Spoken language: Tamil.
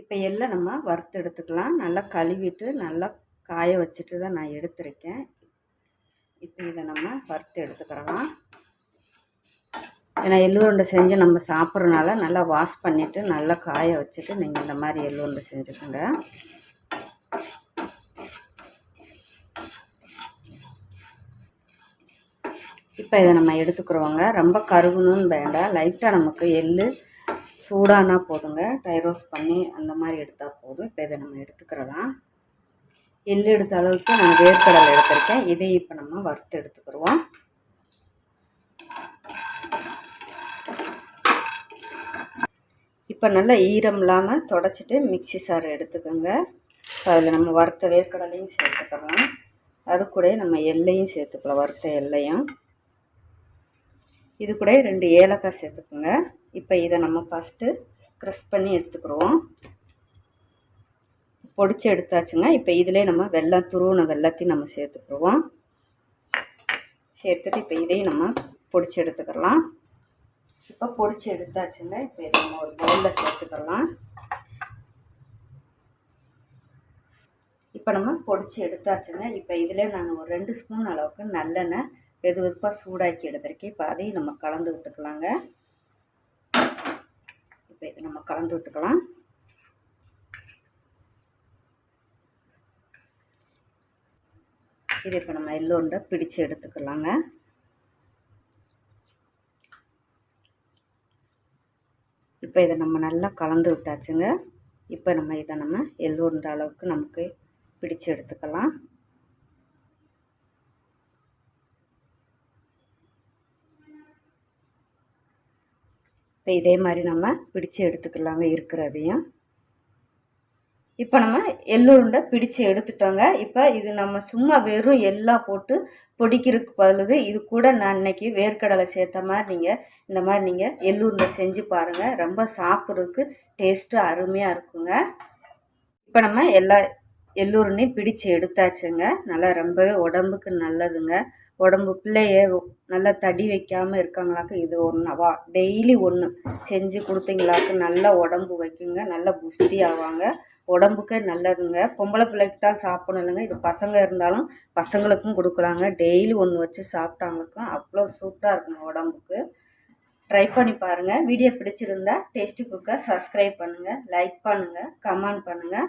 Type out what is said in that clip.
இப்போ எல்லாம் நம்ம வறுத்து எடுத்துக்கலாம். நல்லா கழுவிட்டு நல்லா காய வச்சுட்டு தான் நான் எடுத்திருக்கேன். இப்போ இதை நம்ம வறுத்து எடுத்துக்கிறலாம் ஏன்னா எள்ளுருண்டை செஞ்சு நம்ம சாப்பிட்றனால நல்லா வாஷ் பண்ணிவிட்டு நல்லா காய வச்சுட்டு நீங்கள் இந்த மாதிரி எள்ளுருண்டை செஞ்சுக்கோங்க. இப்போ இதை நம்ம எடுத்துக்கிறோங்க. ரொம்ப கருகணும்னு வேண்டாம். லைட்டாக நமக்கு எள் சூடானா போதுங்க. டைரோஸ் பண்ணி அந்த மாதிரி எடுத்தால் போதும். இப்போ இதை நம்ம எடுத்துக்கிறலாம். எள் எடுத்த அளவுக்கு நான் வேர்க்கடலை எடுத்திருக்கேன். இதை இப்போ நம்ம வறுத்து எடுத்துக்கிடுவோம் இப்போ நல்லா ஈரம் இல்லாமல் தொடச்சிட்டு மிக்சி சாறு எடுத்துக்கோங்க. அதில் நம்ம வறுத்த வேர்க்கடலையும் சேர்த்துக்கலாம். அது கூட நம்ம எல்லையும் சேர்த்துக்கலாம் வறுத்த எல்லையும் இது கூட ரெண்டு ஏலக்காய் சேர்த்துக்கோங்க. இப்போ இதை நம்ம ஃபஸ்ட்டு க்ரஷ் பண்ணி எடுத்துக்கிடுவோம் பொடிச்சு எடுத்தாச்சுங்க. இப்போ இதிலே நம்ம வெள்ளம் துருவின வெள்ளத்தையும் நம்ம சேர்த்துக்கிடுவோம் சேர்த்துட்டு இப்போ இதையும் நம்ம பொடிச்சு எடுத்துக்கலாம். இப்போ பொடிச்சு எடுத்தாச்சுங்க. இப்போ இதை நம்ம ஒரு பவுலில் சேர்த்துக்கலாம். இப்போ நம்ம பொடிச்சு எடுத்தாச்சுங்க. இப்போ இதில் நான் ஒரு ரெண்டு ஸ்பூன் அளவுக்கு நல்லெண்ணெய் வெது வெதுப்பாக சூடாக்கி எடுத்துருக்கேன். இப்போ அதையும் நம்ம கலந்து விட்டுக்கலாங்க. இப்போ இதை நம்ம கலந்து விட்டுக்கலாம். இது இப்போ நம்ம எல்லோண்டை பிடிச்சு எடுத்துக்கலாங்க. இப்போ இதை நம்ம நல்லா கலந்து விட்டாச்சுங்க. இப்போ நம்ம இதை நம்ம எல்லோன்ற அளவுக்கு நமக்கு பிடிச்சு எடுத்துக்கலாம். இப்போ இதே மாதிரி நம்ம பிடிச்சு எடுத்துக்கலாங்க இருக்கிறதையும். இப்போ நம்ம எள்ளுருண்டை பிடிச்சு எடுத்துட்டோங்க. இப்போ இது நம்ம சும்மா வெறும் எல்லாம் போட்டு பொடிக்கிறதுக்கு பதிலுது. இது கூட நான் இன்னைக்கு வேர்க்கடலை சேர்த்த மாதிரி நீங்கள் இந்த மாதிரி நீங்கள் எள்ளுருண்டை செஞ்சு பாருங்கள் ரொம்ப சாப்பிட்றதுக்கு டேஸ்ட்டு அருமையாக இருக்குங்க. இப்போ நம்ம எல்லா எள்ளுருண்டையும் பிடிச்சு எடுத்தாச்சுங்க. நல்லா ரொம்பவே உடம்புக்கு நல்லதுங்க. உடம்பு பிள்ளைய நல்லா தடி வைக்காமல் இருக்காங்களாக்க இது ஒன்றுவா டெய்லி ஒன்று செஞ்சு கொடுத்தீங்களாக்க நல்லா உடம்பு வைக்குங்க. நல்லா புஷ்டி ஆவாங்க. உடம்புக்கே நல்லதுங்க. பொம்பளை பிள்ளைக்கு தான் சாப்பிடணுங்க இது பசங்க இருந்தாலும் பசங்களுக்கும் கொடுக்கலாங்க. டெய்லி ஒன்று வச்சு சாப்பிட்டாங்களுக்கும் அவ்வளோ சூப்பராக இருக்குங்க உடம்புக்கு. ட்ரை பண்ணி பாருங்கள் வீடியோ பிடிச்சிருந்தா டேஸ்டி குக்கை சப்ஸ்கிரைப் பண்ணுங்கள் லைக் பண்ணுங்கள் கமெண்ட் பண்ணுங்கள்